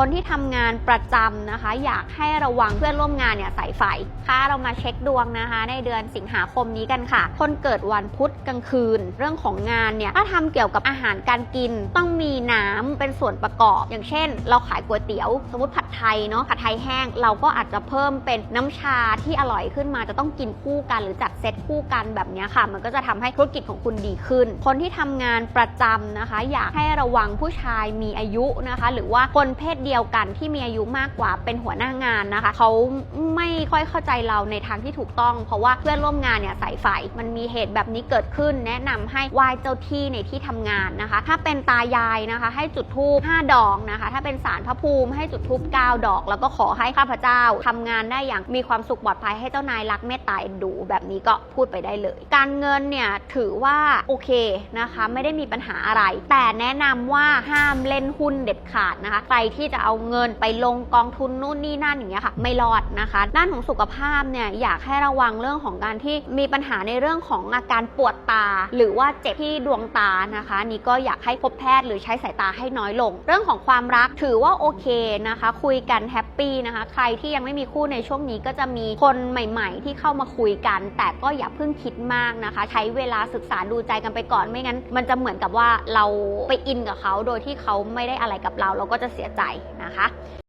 คนที่ทำงานประจำนะคะ อยากให้ระวังเพื่อนร่วมงานเนี่ยใส่ไฟค่ะเรามาเช็คดวงนะคะ ในเดือนสิงหาคมนี้กันค่ะ คนเกิดวันพุธกลางคืน เรื่องของงานเนี่ยถ้าทำเกี่ยวกับอาหารการกิน ต้องมีน้ำเป็นส่วนประกอบ อย่างเช่น เราขายก๋วยเตี๋ยว สมมติผัดไทยเนาะผัดไทยแห้ง เราก็อาจจะเพิ่มเป็นน้ำชาที่อร่อยขึ้นมาจะต้องกินคู่กัน หรือจัดเซตคู่กันแบบนี้ค่ะ มันก็จะทำให้ธุรกิจของคุณดีขึ้น คนที่ทำงานประจำนะคะ อยากให้ระวังผู้ชายมีอายุนะคะ หรือว่าคนเพศเดียวกันที่มีอายุมากกว่าเป็นหัวหน้างานนะคะเขาไม่ค่อยเข้าใจเราในทางที่ถูกต้อง เพราะว่าเพื่อนร่วมงานเนี่ยใส่ไฟมันมีเหตุแบบนี้เกิดขึ้น แนะนำให้ไหว้เจ้าที่ในที่ทำงานนะคะ ถ้าเป็นตายายนะคะ ให้จุดธูป5ดอกนะคะ ถ้าเป็นสารพระภูมิให้จุดธูป9ดอก แล้วก็ขอให้ข้าพเจ้าทำงานได้อย่างมีความสุขปลอดภัยให้เจ้านายรักเมตตาดูแบบนี้ก็พูดไปได้เลย การเงินเนี่ยถือว่าโอเคนะคะ ไม่ได้มีปัญหาอะไร แต่แนะนำว่าห้ามเล่นหุ้นเด็ดขาดนะคะใครที่จะจะเอาเงินไปลงกองทุนนู่นนี่นั่นอย่างเงี้ยค่ะ ไม่รอดนะคะด้านของสุขภาพเนี่ยอยากให้ระวังเรื่องของการที่มีปัญหาในเรื่องของอาการปวดตา หรือว่าเจ็บที่ดวงตานะคะนี่ก็อยากให้พบแพทย์หรือใช้สายตาให้น้อยลง เรื่องของความรักถือว่าโอเคนะคะ คุยกันแฮปปี้นะคะ ใครที่ยังไม่มีคู่ในช่วงนี้ก็จะมีคนใหม่ ๆ ที่เข้ามาคุยกัน แต่ก็อย่าเพิ่งคิดมากนะคะ ใช้เวลาศึกษาดูใจกันไปก่อนไม่งั้น มันจะเหมือนกับว่าเราไปอินกับเขาโดยที่เขาไม่ได้อะไรกับเรา เราก็จะเสียใจนะคะ